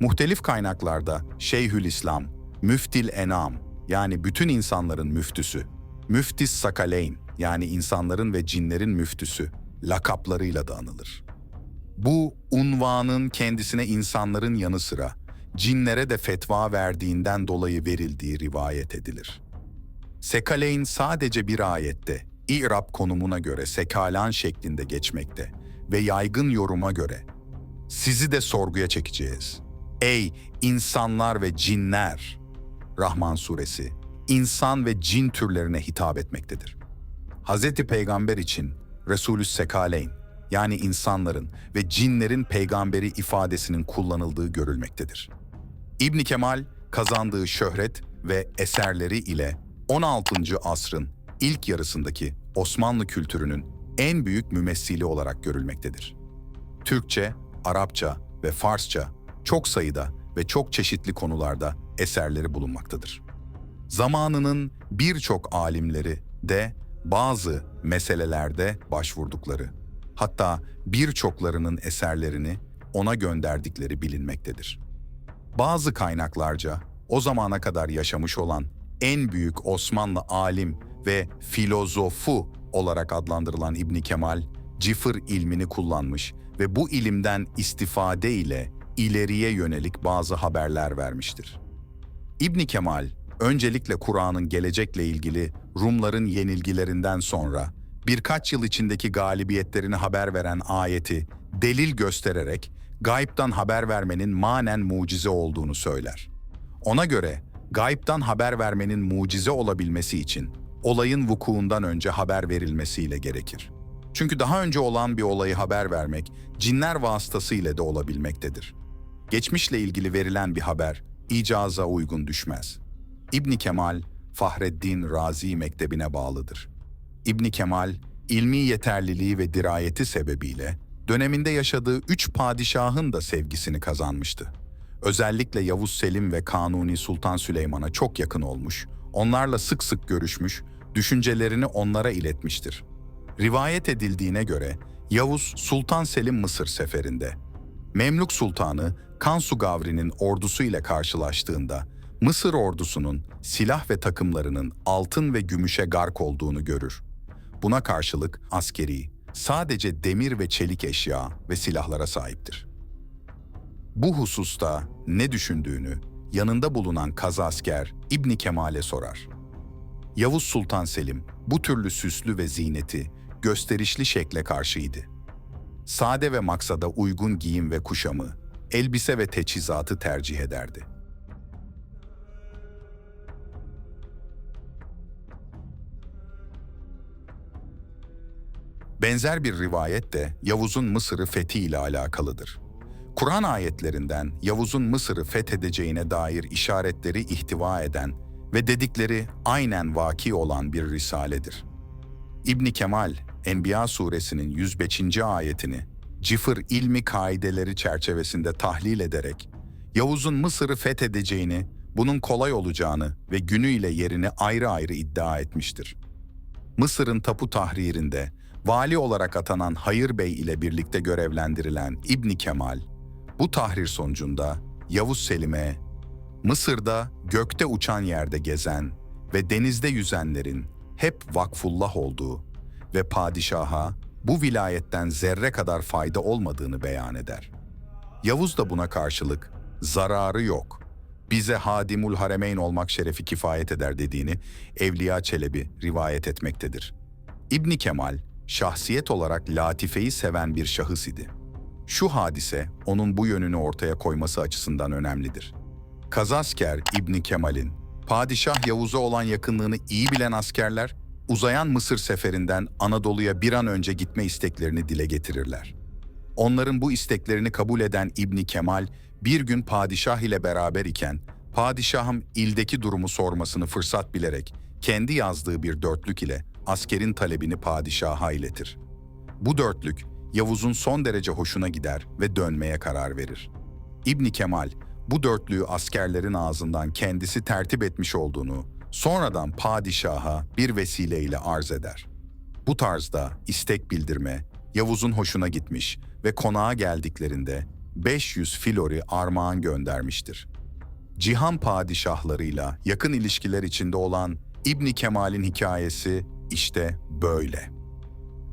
Muhtelif kaynaklarda Şeyhülislam, Müftil Enam yani bütün insanların müftüsü, Müftis Sakaleyn yani insanların ve cinlerin müftüsü lakaplarıyla da anılır. Bu unvanın kendisine insanların yanı sıra cinlere de fetva verdiğinden dolayı verildiği rivayet edilir. Sekaleyn sadece bir ayette, İrab konumuna göre sekalan şeklinde geçmekte ve yaygın yoruma göre sizi de sorguya çekeceğiz. Ey insanlar ve cinler! Rahman suresi, insan ve cin türlerine hitap etmektedir. Hz. Peygamber için Resulü Sekaleyn yani insanların ve cinlerin peygamberi ifadesinin kullanıldığı görülmektedir. İbn Kemal kazandığı şöhret ve eserleri ile 16. asrın ilk yarısındaki Osmanlı kültürünün en büyük mümessili olarak görülmektedir. Türkçe, Arapça ve Farsça çok sayıda ve çok çeşitli konularda eserleri bulunmaktadır. Zamanının birçok alimleri de bazı meselelerde başvurdukları, hatta birçoklarının eserlerini ona gönderdikleri bilinmektedir. Bazı kaynaklarca o zamana kadar yaşamış olan en büyük Osmanlı alim ve filozofu olarak adlandırılan İbn Kemal, cifr ilmini kullanmış ve bu ilimden istifade ile ileriye yönelik bazı haberler vermiştir. İbn Kemal, öncelikle Kur'an'ın gelecekle ilgili Rumların yenilgilerinden sonra birkaç yıl içindeki galibiyetlerini haber veren ayeti delil göstererek gaybtan haber vermenin manen mucize olduğunu söyler. Ona göre gaybtan haber vermenin mucize olabilmesi için olayın vukuundan önce haber verilmesiyle gerekir. Çünkü daha önce olan bir olayı haber vermek cinler vasıtasıyla de olabilmektedir. Geçmişle ilgili verilen bir haber icaza uygun düşmez. İbni Kemal, Fahreddin Razi Mektebi'ne bağlıdır. İbni Kemal, ilmi yeterliliği ve dirayeti sebebiyle döneminde yaşadığı üç padişahın da sevgisini kazanmıştı. Özellikle Yavuz Selim ve Kanuni Sultan Süleyman'a çok yakın olmuş, onlarla sık sık görüşmüş, düşüncelerini onlara iletmiştir. Rivayet edildiğine göre Yavuz Sultan Selim Mısır seferinde, Memlük Sultanı Kansu Gavri'nin ordusu ile karşılaştığında Mısır ordusunun silah ve takımlarının altın ve gümüşe gark olduğunu görür. Buna karşılık askeri, sadece demir ve çelik eşya ve silahlara sahiptir. Bu hususta ne düşündüğünü yanında bulunan kazasker İbni Kemal'e sorar. Yavuz Sultan Selim bu türlü süslü ve ziyneti gösterişli şekle karşıydı. Sade ve maksada uygun giyim ve kuşamı, elbise ve teçhizatı tercih ederdi. Benzer bir rivayet de Yavuz'un Mısır'ı fethi ile alakalıdır. Kur'an ayetlerinden Yavuz'un Mısır'ı fethedeceğine dair işaretleri ihtiva eden ve dedikleri aynen vaki olan bir risaledir. İbni Kemal, Enbiya suresinin 105. ayetini cifr ilmi kaideleri çerçevesinde tahlil ederek Yavuz'un Mısır'ı fethedeceğini, bunun kolay olacağını ve günüyle yerini ayrı ayrı iddia etmiştir. Mısır'ın tapu tahririnde vali olarak atanan Hayır Bey ile birlikte görevlendirilen İbni Kemal, bu tahrir sonucunda Yavuz Selim'e Mısır'da gökte uçan yerde gezen ve denizde yüzenlerin hep vakfullah olduğu ve padişaha bu vilayetten zerre kadar fayda olmadığını beyan eder. Yavuz da buna karşılık zararı yok, bize hadimul haremeyn olmak şerefi kifayet eder dediğini Evliya Çelebi rivayet etmektedir. İbni Kemal, şahsiyet olarak latifeyi seven bir şahıs idi. Şu hadise onun bu yönünü ortaya koyması açısından önemlidir. Kazasker İbni Kemal'in Padişah Yavuz'a olan yakınlığını iyi bilen askerler, uzayan Mısır seferinden Anadolu'ya bir an önce gitme isteklerini dile getirirler. Onların bu isteklerini kabul eden İbni Kemal, bir gün padişah ile beraber iken, padişahım ildeki durumu sormasını fırsat bilerek, kendi yazdığı bir dörtlük ile askerin talebini padişaha iletir. Bu dörtlük, Yavuz'un son derece hoşuna gider ve dönmeye karar verir. İbni Kemal, bu dörtlüğü askerlerin ağzından kendisi tertip etmiş olduğunu, sonradan padişaha bir vesileyle arz eder. Bu tarzda istek bildirme, Yavuz'un hoşuna gitmiş ve konağa geldiklerinde 500 filori armağan göndermiştir. Cihan padişahlarıyla yakın ilişkiler içinde olan İbni Kemal'in hikayesi işte böyle.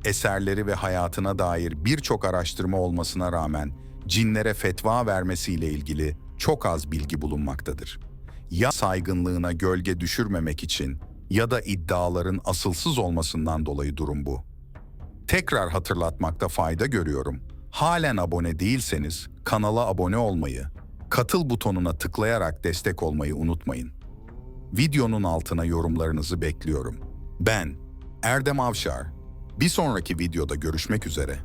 Eserleri ve hayatına dair birçok araştırma olmasına rağmen cinlere fetva vermesiyle ilgili çok az bilgi bulunmaktadır. Ya saygınlığına gölge düşürmemek için ya da iddiaların asılsız olmasından dolayı durum bu. Tekrar hatırlatmakta fayda görüyorum. Halen abone değilseniz kanala abone olmayı, katıl butonuna tıklayarak destek olmayı unutmayın. Videonun altına yorumlarınızı bekliyorum. Ben Erdem Avşar. Bir sonraki videoda görüşmek üzere.